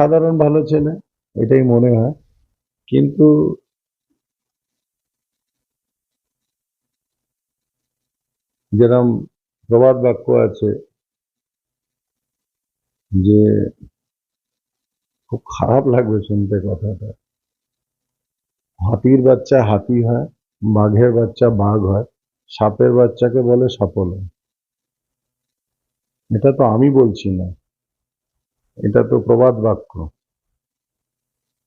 সাধারণ ভালো ছেলে, এটাই মনে হয়। কিন্তু যেরকম প্রবাদ বাক্য আছে যে, খুব খারাপ লাগবে শুনতে কথাটা। হাতির বাচ্চা হাতি হয়, বাঘের বাচ্চা বাঘ হয়, সাপের বাচ্চাকে বলে সফল এটা তো আমি বলছি না। এটা তো প্রবাদ বাক্য।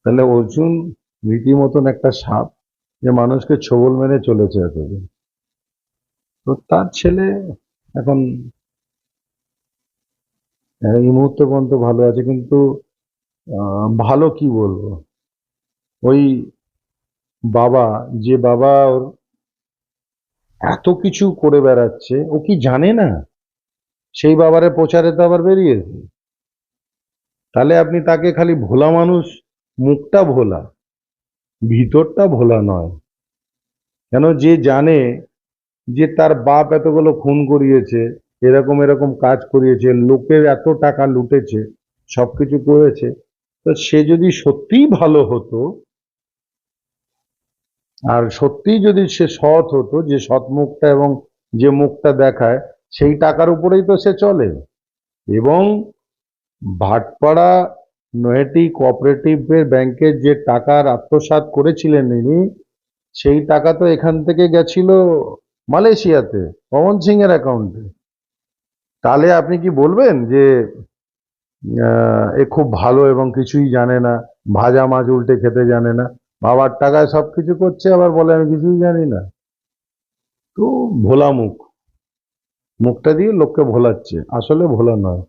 তাহলে অর্জুন রীতিমতন একটা সাপ যে মানুষকে ছবল মেরে চলেছে এতদিন। তো তার ছেলে এখন এই মুহূর্তে পর্যন্ত ভালো আছে, কিন্তু ভালো কি বলব? ওই বাবা, যে বাবা ওর এত কিছু করে বেড়াচ্ছে, ও কি জানে না? সেই বাবারে প্রচারে তো আবার বেরিয়েছে। তাহলে আপনি তাকে খালি ভোলা মানুষ, মুখটা ভোলা, ভিতরটা ভোলা নয়। কেন? যে জানে যে তার বাপ এতগুলো খুন করিয়েছে, এরকম এরকম কাজ করিয়েছে, লোকের এত টাকা লুটেছে, সবকিছু করেছে, তো সে যদি সত্যিই ভালো হতো, আর সত্যিই যদি সে সৎ হতো, যে সৎ মুখটা এবং যে মুখটা দেখায়, সেই টাকার উপরেই তো সে চলে। এবং ভাটপাড়া নয়াটি কোঅপারেটিভের ব্যাংকের যে টাকার আত্মসাৎ করেছিলেন ইনি, সেই টাকা তো এখান থেকে গেছিল মালয়েশিয়াতে পবন সিং এর অ্যাকাউন্টে তাহলে আপনি কি বলবেন যে এ খুব ভালো এবং কিছুই জানে না, ভাজা মাছ উল্টে খেতে জানে না, বাবার টাকায় সবকিছু করছে, আবার বলে আমি কিছুই জানি না। তো ভোলা মুখ। মুখটা দিয়ে লোককে ভোলাচ্ছে, আসলে ভোলা নয়।